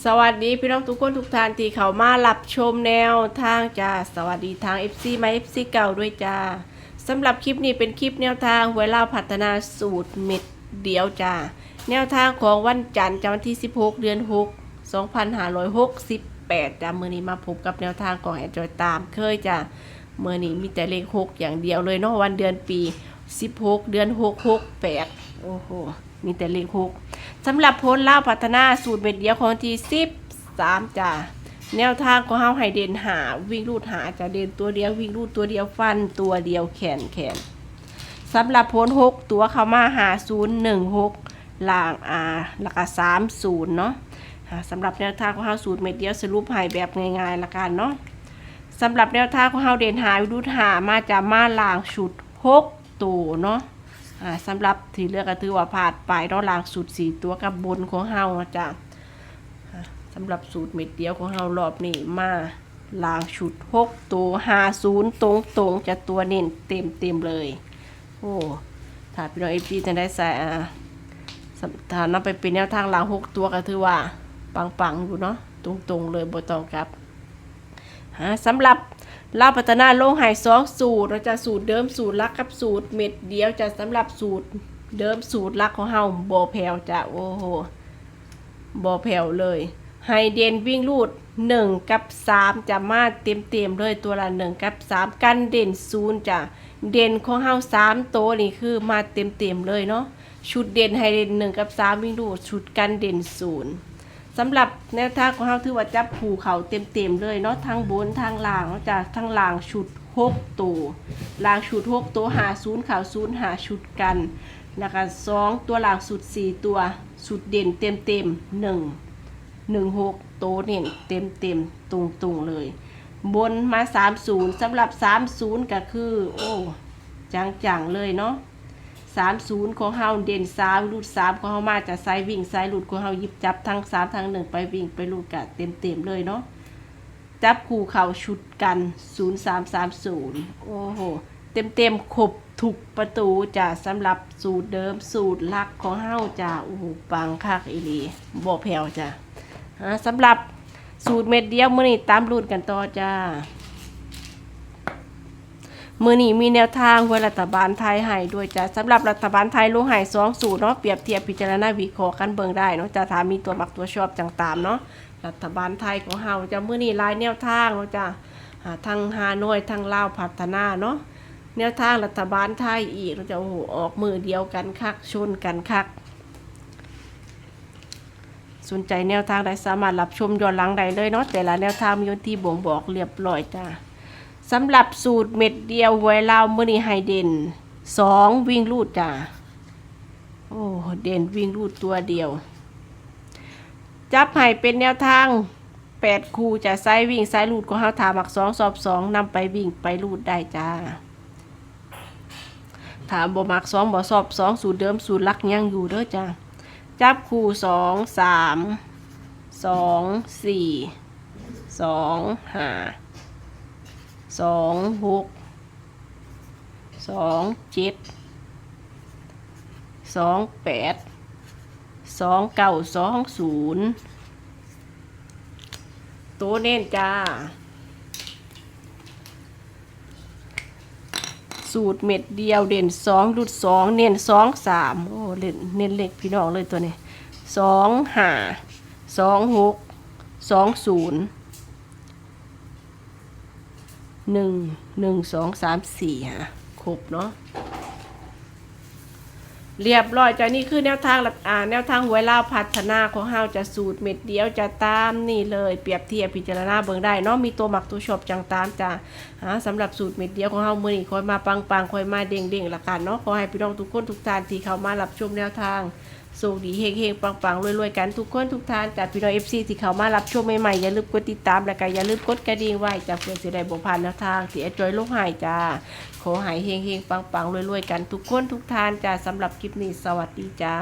สวัสดีพี่น้องทุกคนทุกท่านที่เขามารับชมแนวทางจ้าสวัสดีทาง FC มา FC เก่าด้วยจ้าสำหรับคลิปนี้เป็นคลิปแนวทางเวลาพัฒนาสูตรเม็ดเดียวจ้าแนวทางของวันจันทร์จันทร์วันที่ 16 เดือน 6 2568จ้ามือนี้มาพบกับแนวทางของแอดจอยตามเคยจ้าเมื่อนี้มีแต่เลข 6 อย่างเดียวเลยเนาะวันเดือนปี 16 เดือน 6 6 8โอ้โหมีแต่เลข 6 สำหรับพ้นล่าพัฒนาสูตรเม็ดเดียวของที่13จ้าแนวทางของเฮาให้เด่นหาวิ่งรูดหาจะเด่นตัวเดียววิ่งรูดตัวเดียวฟันตัวเดียวแขนแขนสำหรับพ้น6ตัวเข้ามาหา016ล่างอาแล้วก็30เนาะอ่าะสำหรับแนวทางของเฮาสูตรเม็ดเดียวสรุปให้แบบง่ายๆละกันเนาะสำหรับแนวทางของเฮาเด่นหาวิรุดหามาจากมาล่างชุด6ตัวเนาะ อ่าสำหรับที่เลือกก็ถือว่าผ่านไปเนาลางสูตรสี่ตัวกับบนของเฮาจ้ะสำหรับสูตรเม็ดเดียวของเฮารอบนี้มาลางชุดหกตัวห้าศูนย์ตรงตรงจะตัวเน้นเต็มเต็มเลย โอ้ถ้าพี่น้องเอฟซีจะได้ใส่อ่าถ้านำไปเป็นแนวทางลางหกตัวก็ถือว่าปังๆอยู่เนาะตรงตรงๆเลยบ่ต้องกลับสำหรับ ลาพัฒนาโลงหายสองสูตรเราจะสูตรเดิมสูตรลักกับสูตรเม็ดเดียวจะสำหรับสูตรเดิมสูตรลักของเฮาโบแผวจะโอ้โหโบแผวเลยไฮเดนวิ่งรูดหนึ่งกับสามจะมาเต็มเต็มเลยตัวละหนึ่งกับสามกันเด่นศูนย์จะเด่นของเฮาสามโตวนี่คือมาเต็มเต็มเลยเนาะชุดเด่นไฮเดนหนึ่งกับสามวิ่งรูดชุดกันเด่นศูนย์ สำหรับแนวทางของเราถือว่าจับผูเขาเต็มๆเลยเนาะทั้งบนทั้งล่างเนาะจากทั้งล่างชุดหกตัวล่างชุดหกตัวหาศูนย์ข่าวศูนย์หาชุดกันแล้วก็สองตัวล่างสุดสี่ตัวสุดเด่นเต็มๆหนึ่งหนึ่งหกตัวเด่นเต็มๆตรงๆเลย บนมาสามศูนย์สำหรับสามศูนย์ก็คือ โอ้ จังๆเลยเนาะ สามศูนย์ของเฮาเด่นสามรูดสามของเฮามาจากไซวิ่งไซหลุดของเฮาหยิบจับทั้งสามทั้งหนึ่งไปวิ่งไปรูดกะเต็มเต็มเลยเนาะจับคู่เข่าชุดกันศูนย์สามสามศูนย์โอ้โหเต็มเต็มๆครบถูกประตูจ้ะสำหรับสูตรเดิมสูตรลักของเฮาจ้ะโอ้โหปังคักอีลีบ่แผ่วจ้ะฮะสำหรับสูตรเม็ดเดียวมื้อนี้ตามรูดกันต่อจ้า มือนี้มีแนวทางไว้รัฐบาลไทยให้ด้วยจ้ะสำหรับรัฐบาลไทยลงให้สองสูตรเนาะเปรียบเทียบพิจารณาวิเคราะห์กันเบิ่งได้เนาะจะถามมีตัวมักตัวชอบจังตามเนาะรัฐบาลไทยของเฮาจะมือนี้ลายแนวทางเนาะจ้ะอ่าทางฮานอยทางลาวพัฒนาเนาะแนวทางรัฐบาลไทยอีกเราจะโอ้โหออกมือเดียวกันคักชนกันคัก สนใจแนวทางใดสามารถรับชมย้อนหลังได้เลยเนาะแต่ละแนวทางมีวันที่บ่งบอกเรียบร้อยจ้า สำหรับสูตรเม็ดเดียวไว้ลาวมือนี้ไฮเด่นสองวิ่งรูดจ้าโอ้เด่นวิ่งรูดตัวเดียว จับให้เป็นแนวทางแปดคู่จะไซวิ่งไซรูดของเฮาถามักสองสอบสองนำไปวิ่งไปรูดได้จ้า ถามบ่มักสองบ่สอบสองสูตรเดิมสูตรลักยังอยู่เด้อจ้าจับคู่สองสามสองสี่สองห้า สองหกสองเจ็ดสองแปดสองเก้าสองศูนย์ตัวเน้นจ้า สูตรเม็ดเดียวเด่นสองรุดสองเน้นสองสามโอ้เล่นเน้นเล็กพี่น้องเลยตัวนี้สองห้าสองหกสองศูนย์ หนึ่งหนึ่งสองสามสี่ฮะครบเนาะ เรียบร้อยจ้ะนี่คือแนวทางอ่าแนวทางหวยลาวพัฒนาของเฮาจะสูตรเม็ดเดียวจะตามนี่เลยเปรียบเทียบพิจารณาเบิ่งได้เนาะมีตัวหมักตัวชอบจังตามจ้ะฮะสำหรับสูตรเม็ดเดียวของเฮามื้อนี้คอยมาปังปังๆคอยมาเด้งเด้งๆละกันเนาะขอให้พี่น้องทุกคนทุกท่านที่เข้ามารับชมแนวทางสุขดีเฮงเฮงปังปังรวยๆกันทุกคนทุกท่านจากพี่น้องเอฟซีที่เขามารับชมใหม่ๆอย่าลืมกดติดตามและก็อย่าลืมกดกระดิ่งไว้จากเพื่อนสิได้บ่พลาดแนวทางที่แอดจอยลูกหายจ้าขอหายเฮงเฮงปังปังรวยๆกันทุกคนทุกท่านจ้าสำหรับคลิปนี้ สวัสดีจ้า